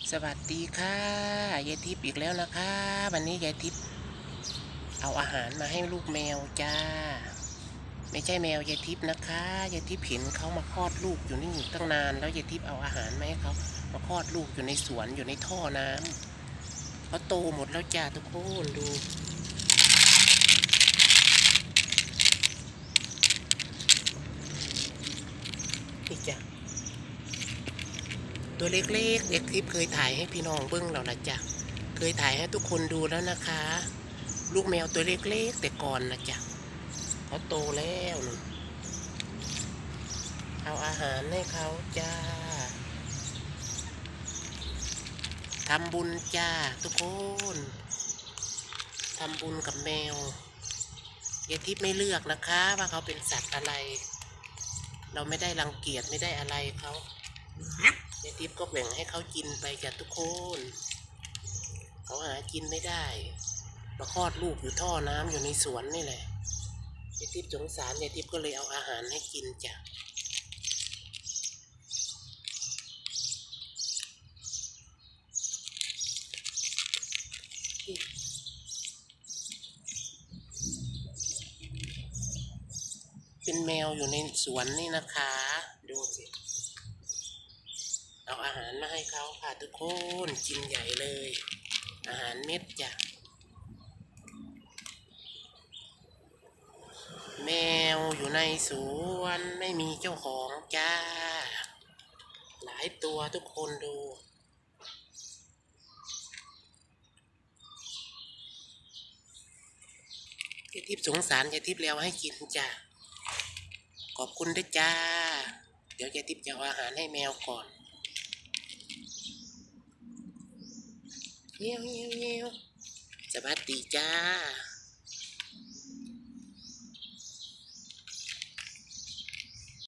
สวัสดีค่ะยายทิพย์อีกแล้วนะคะวันนี้ยายทิพย์เอาอาหารมาให้ลูกแมวจ้า ไม่ใช่แมวยายทิพย์นะคะยายทิพย์เห็นเขามาคลอดลูกอยู่นี่ตั้งนานแล้วยายทิพย์เอาอาหารมาให้เขามาคลอดลูกอยู่ในสวนอยู่ในท่อน้ำเขาโตหมดแล้วจ้าทุกคนดูนี่จ้ะ ตัวเล็กๆเด็กคลิปเคยถ่ายให้พี่น้องเบิ้งแล้วนะจ๊ะเคยถ่ายให้ทุกคนดูแล้วนะคะ ลูกแมวตัวเล็กๆแต่ก่อนนะจ๊ะเขาโตแล้วเอาอาหารให้เขาจ้าทำบุญจ้าทุกคนทำบุญกับแมวยายทิพไม่เลือกนะคะ ว่าเขาเป็นสัตว์อะไร เราไม่ได้รังเกียจไม่ได้อะไรเขา ยายทิพย์ก็แบ่งให้เขากินไปจ้ะทุกคน เขาหากินไม่ได้มาคลอดลูกอยู่ท่อน้ำอยู่ในสวนนี่แหละยายทิพย์สงสารยายทิพย์ก็เลยเอาอาหารให้กินจ้ะเป็นแมวอยู่ในสวนนี่นะคะ ดูสิ เอาอาหารมาให้เขาค่ะทุกคนกินใหญ่เลย อาหารเม็ดจ้ะแมวอยู่ในสวนไม่มีเจ้าของจ้า หลายตัวทุกคนดู ยายทิพย์สงสารยายทิพย์แล้วให้กินจ้ะ ขอบคุณด้วยจ้า เดี๋ยวยายทิพย์จะเอาอาหารให้แมวก่อน เงี้ยวเงี้ยวเงี้ยวสวัสดีจ้า